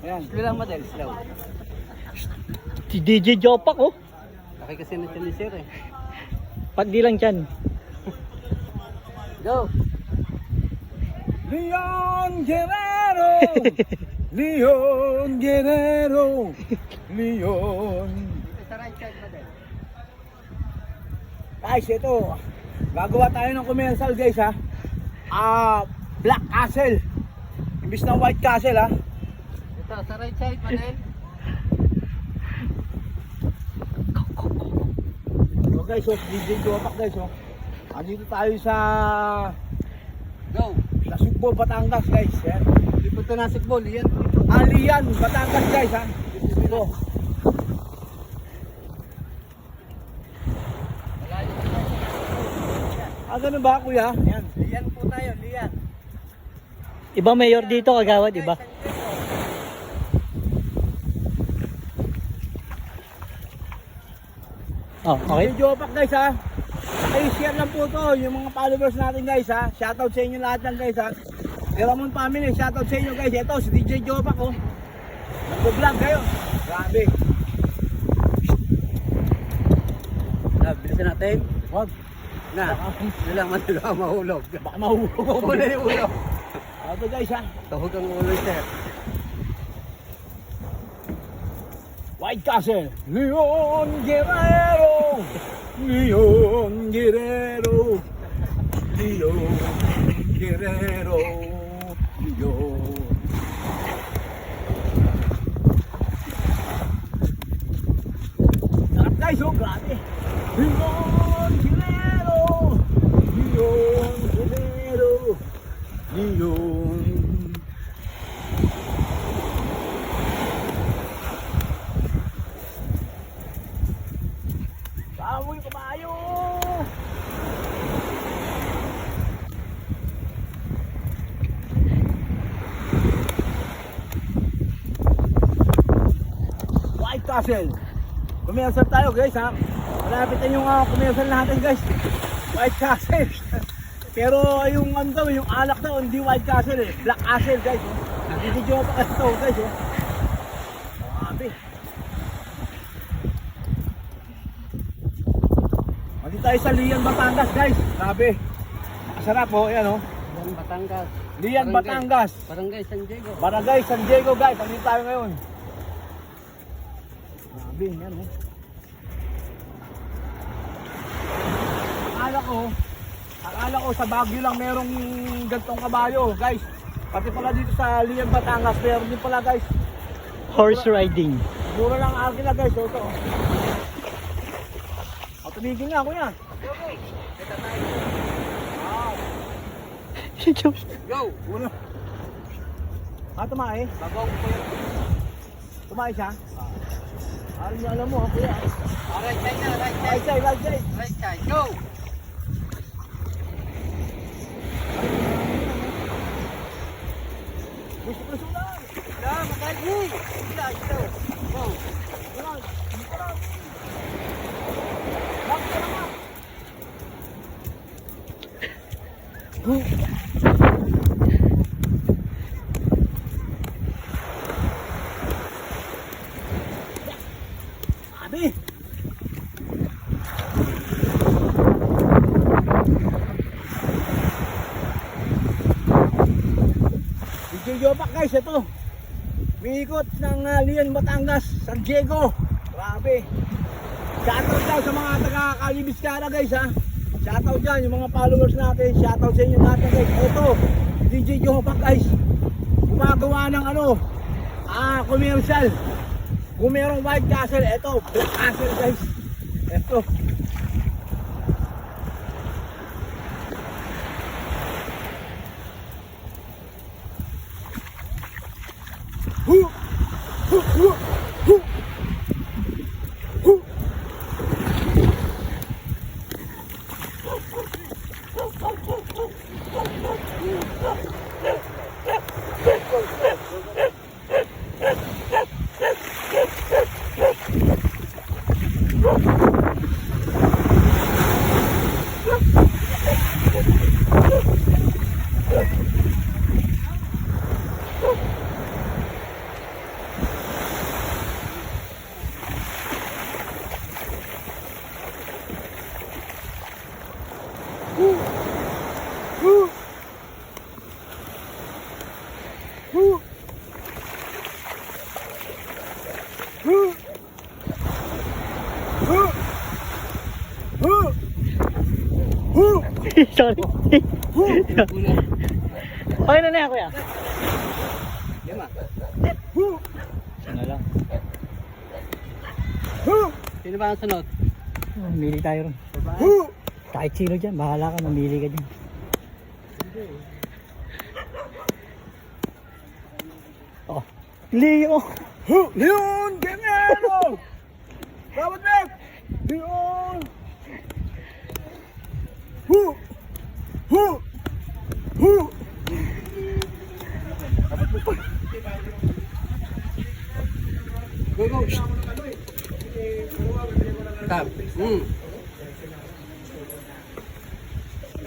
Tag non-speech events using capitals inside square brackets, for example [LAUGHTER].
Ayan. Slow lang model, slow. Si DJ Jopak oh. Laki kasi na siya ni Sir eh. Pag di lang dyan. Go! Leon Guerrero! [LAUGHS] Leon Guerrero! Leon! Guys, ito. Gagawa tayo ng commercial guys ha. Ah, Black Castle. Imbis na White Castle ha. Ito, sa right side model. So guys, oh, DJ Jopak guys oh. Andito tayo sa Go! sa Sugbo, Batangas guys. Yan. Po ito nasik ball, yan. Alian, Batangas guys ha. Ito. Ah, ganun ba kuya? Yan. Lian po tayo, lian. Iba mayor dito kagawad, iba. Oh, okay. DJ Jopak guys ha. Naka-share lang po to yung mga followers natin guys ha. Shoutout sa inyo lahat yan guys ha. Ramon family, shoutout sa inyo guys. Ito si DJ Jopak oh. Nag-vlog kayo. Grabe. Na, bilisan natin. Wag. Na, lang man lang mahulog. Baka mahulog. Wala yung ulo. Ito guys ha. Tuhog ang ulo, Sir. White Castle. Leon Guerrero. Leon Guerrero. Leon Guerrero. Leon. Sarap guys, oh, grabe. Leon Guerrero. Leon Guerrero. Leon. Baboy kabayo! Castle. Commercial tayo guys ha. Malapit na yung uh, commercial natin guys. White Castle. [LAUGHS] Pero yung ano daw, yung alak daw, hindi White Castle eh. Black Castle guys. Oh. Nagididyo pa kasi to guys. Oh. Grabe. Mali tayo sa Lian, Batangas guys. Grabe. Masarap oh, yan oh. Yan, Batangas. Lian. Batangas. Barangay San Diego. Barangay San Diego guys. Andito tayo ngayon. Grabe, yan oh. Akala ko, akala ko sa Baguio lang merong gantong kabayo guys. Pati pala dito sa Lian, Batangas, meron din pala guys. Horse riding. Mura lang akin na guys, oh, ito. Oh, tumigil nga kuya. Go! Uno. Ah, tumae? Po yan. Tumae siya? Ah, niya alam mo, ha, kuya. Right side na, right Right side. side, right side. Right side, go! Gusto ko sulan. Na, makali! Sila, sila. Go! Abi! DJ Yopak guys, ito. Miikot ng uh, Lian, Batangas, San Diego. Grabe. Shoutout daw sa mga taga Kalibiskara guys ha. Shoutout dyan, yung mga followers natin. Shoutout sa inyo lahat guys. Ito, DJ Yopak guys. Gumagawa ng ano, ah, commercial. Kung merong White Castle, ito, Black Castle guys. Ito. [LAUGHS] Sorry. Una. okay na na kuya. Lima. Isa na lang. Sino ba ang sunod? Mamili tayo ron. Kahit sino dyan, bahala ka, mamili ka dyan. Oh, Leo! Leon Guerrero! Dapat Mek! Leon! Hu! Hu! Hu! Go, go. Stop. Hmm.